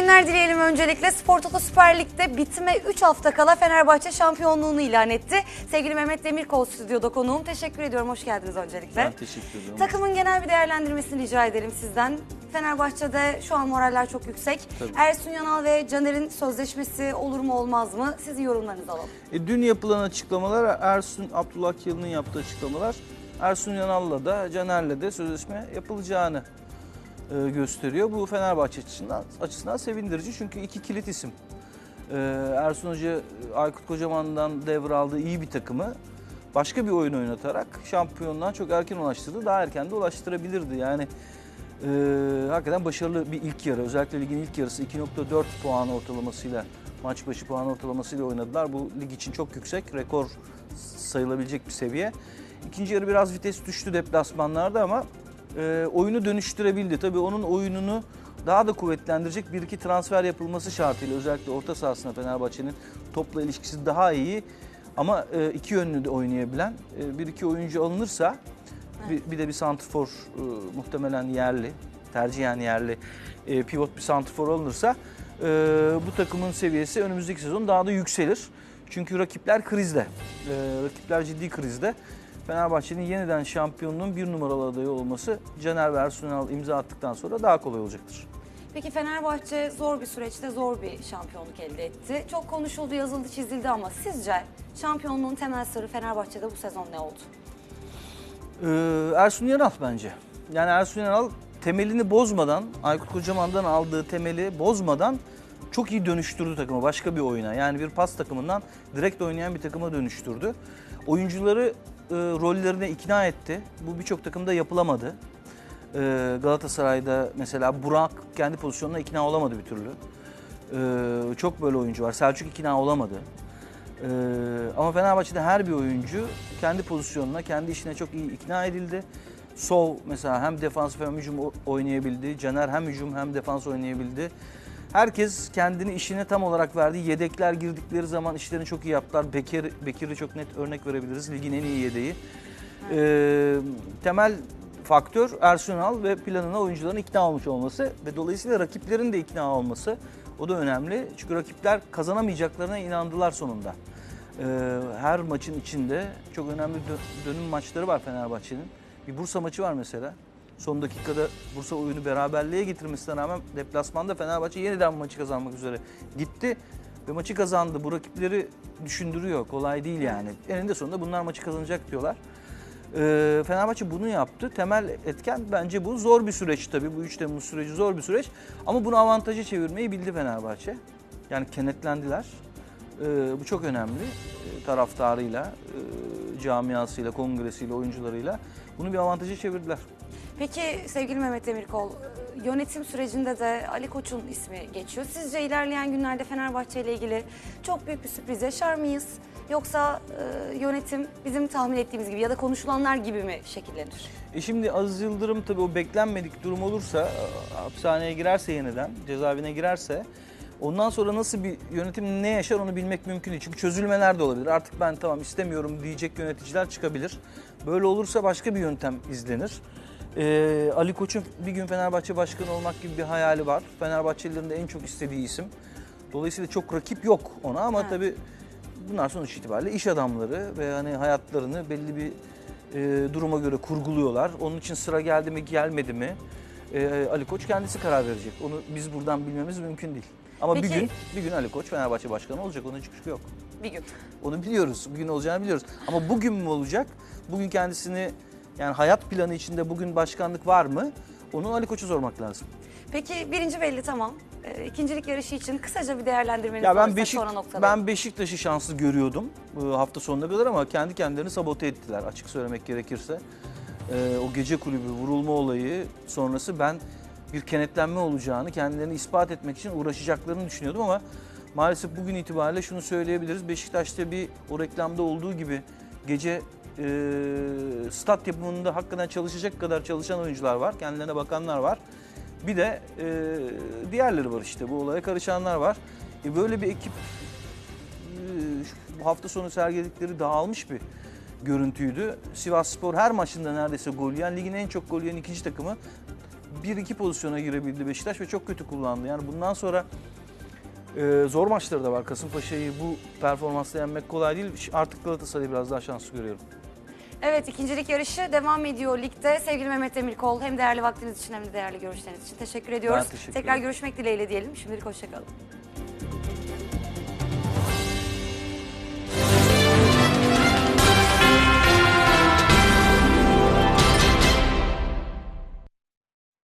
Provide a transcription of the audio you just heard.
günler dileyelim öncelikle. Spor Toto Süper Lig'de bitime 3 hafta kala Fenerbahçe şampiyonluğunu ilan etti. Sevgili Mehmet Demirkol stüdyoda konuğum. Teşekkür ediyorum. Hoş geldiniz öncelikle. Ben teşekkür ederim. Takımın genel bir değerlendirmesini rica edelim sizden. Fenerbahçe'de şu an moraller çok yüksek. Tabii. Ersun Yanal ve Caner'in sözleşmesi olur mu olmaz mı? Sizin yorumlarınızı alalım. E, dün yapılan açıklamalar Ersun Abdullah Yıl'ın yaptığı açıklamalar Ersun Yanal'la da Caner'le de sözleşme yapılacağını e, gösteriyor. Bu Fenerbahçe açısından, açısından sevindirici çünkü iki kilit isim. E, Ersun Hoca Aykut Kocaman'dan devraldığı iyi bir takımı başka bir oyun oynatarak şampiyonluğa çok erken ulaştırdı. Daha erken de ulaştırabilirdi. Yani e, hakikaten başarılı bir ilk yarı. Özellikle ligin ilk yarısı 2.4 puan ortalamasıyla maç başı puan ortalamasıyla oynadılar. Bu lig için çok yüksek, rekor sayılabilecek bir seviye. İkinci yarı biraz vites düştü deplasmanlarda ama e, oyunu dönüştürebildi. Tabii onun oyununu daha da kuvvetlendirecek bir iki transfer yapılması şartıyla özellikle orta sahasına Fenerbahçe'nin topla ilişkisi daha iyi ama e, iki yönlü de oynayabilen e, bir iki oyuncu alınırsa bir, bir de bir santrfor e, muhtemelen yerli, tercihen yerli e, pivot bir santrfor alınırsa e, bu takımın seviyesi önümüzdeki sezon daha da yükselir. Çünkü rakipler krizde. E, rakipler ciddi krizde. Fenerbahçe'nin yeniden şampiyonluğun bir numaralı adayı olması Caner ve Ersun Yanal imza attıktan sonra daha kolay olacaktır. Peki Fenerbahçe zor bir süreçte zor bir şampiyonluk elde etti. Çok konuşuldu, yazıldı, çizildi ama sizce şampiyonluğun temel sırrı Fenerbahçe'de bu sezon ne oldu? Ee, Ersun Yanal bence. Yani Ersun Yanal temelini bozmadan, Aykut Kocaman'dan aldığı temeli bozmadan çok iyi dönüştürdü takımı başka bir oyuna. Yani bir pas takımından direkt oynayan bir takıma dönüştürdü. Oyuncuları e, rollerine ikna etti. Bu birçok takımda yapılamadı. Ee, Galatasaray'da mesela Burak kendi pozisyonuna ikna olamadı bir türlü. Ee, çok böyle oyuncu var. Selçuk ikna olamadı. Ee, ama Fenerbahçe'de her bir oyuncu kendi pozisyonuna, kendi işine çok iyi ikna edildi. Sol mesela hem defansif hem hücum oynayabildi. Caner hem hücum hem defans oynayabildi. Herkes kendini işine tam olarak verdi. Yedekler girdikleri zaman işlerini çok iyi yaptılar. Bekir, Bekir'i çok net örnek verebiliriz. Ligin en iyi yedeği. Ee, temel faktör Ersun Yanal ve planına oyuncuların ikna olmuş olması ve dolayısıyla rakiplerin de ikna olması. O da önemli. Çünkü rakipler kazanamayacaklarına inandılar sonunda. Ee, her maçın içinde çok önemli dö- dönüm maçları var Fenerbahçe'nin. Bir Bursa maçı var mesela. Son dakikada Bursa oyunu beraberliğe getirmesine rağmen deplasmanda Fenerbahçe yeniden maçı kazanmak üzere gitti. Ve maçı kazandı. Bu rakipleri düşündürüyor. Kolay değil yani. Eninde sonunda bunlar maçı kazanacak diyorlar. Ee, Fenerbahçe bunu yaptı. Temel etken bence bu. Zor bir süreç tabii. Bu 3 Temmuz süreci zor bir süreç. Ama bunu avantaja çevirmeyi bildi Fenerbahçe. Yani kenetlendiler. Ee, bu çok önemli. Ee, taraftarıyla, e, camiasıyla, kongresiyle, oyuncularıyla. Bunu bir avantaja çevirdiler. Peki sevgili Mehmet Demirkol, yönetim sürecinde de Ali Koç'un ismi geçiyor. Sizce ilerleyen günlerde Fenerbahçe ile ilgili çok büyük bir sürpriz yaşar mıyız? Yoksa e, yönetim bizim tahmin ettiğimiz gibi ya da konuşulanlar gibi mi şekillenir? E şimdi Aziz Yıldırım tabii o beklenmedik durum olursa, e, hapishaneye girerse yeniden, cezaevine girerse ondan sonra nasıl bir yönetim ne yaşar onu bilmek mümkün değil. Çünkü çözülmeler de olabilir. Artık ben tamam istemiyorum diyecek yöneticiler çıkabilir. Böyle olursa başka bir yöntem izlenir. E, Ali Koç'un bir gün Fenerbahçe başkanı olmak gibi bir hayali var. Fenerbahçelilerin de en çok istediği isim. Dolayısıyla çok rakip yok ona ama Evet. tabii bunlar sonuç itibariyle iş adamları ve hani hayatlarını belli bir e, duruma göre kurguluyorlar. Onun için sıra geldi mi gelmedi mi e, Ali Koç kendisi karar verecek. Onu biz buradan bilmemiz mümkün değil. Ama bir Peki- gün bir gün Ali Koç Fenerbahçe başkanı olacak. Onun hiçbir şey yok. Bir gün. Onu biliyoruz. Bugün olacağını biliyoruz. Ama bugün mü olacak? Bugün kendisini yani hayat planı içinde bugün başkanlık var mı? Onu Ali Koç'a sormak lazım. Peki birinci belli tamam. E, ikincilik yarışı için kısaca bir değerlendirmeniz Ya ben Beşik sonra noktalayalım. ben Beşiktaş'ı şanslı görüyordum bu hafta sonuna kadar ama kendi kendilerini sabote ettiler açık söylemek gerekirse. Ee, o gece kulübü vurulma olayı sonrası ben bir kenetlenme olacağını kendilerini ispat etmek için uğraşacaklarını düşünüyordum ama maalesef bugün itibariyle şunu söyleyebiliriz. Beşiktaş'ta bir o reklamda olduğu gibi gece e, stat yapımında hakikaten çalışacak kadar çalışan oyuncular var. Kendilerine bakanlar var. Bir de e, diğerleri var işte bu olaya karışanlar var. E, böyle bir ekip e, hafta sonu sergiledikleri dağılmış bir görüntüydü. Sivas Spor her maçında neredeyse gol yiyen, ligin en çok gol yiyen ikinci takımı bir iki pozisyona girebildi Beşiktaş ve çok kötü kullandı. Yani bundan sonra e, zor maçları da var. Kasımpaşa'yı bu performansla yenmek kolay değil. Artık Galatasaray'ı biraz daha şanslı görüyorum. Evet ikincilik yarışı devam ediyor ligde. Sevgili Mehmet Demirkol hem değerli vaktiniz için hem de değerli görüşleriniz için teşekkür ediyoruz. teşekkür Tekrar ederim. görüşmek dileğiyle diyelim. Şimdilik hoşçakalın.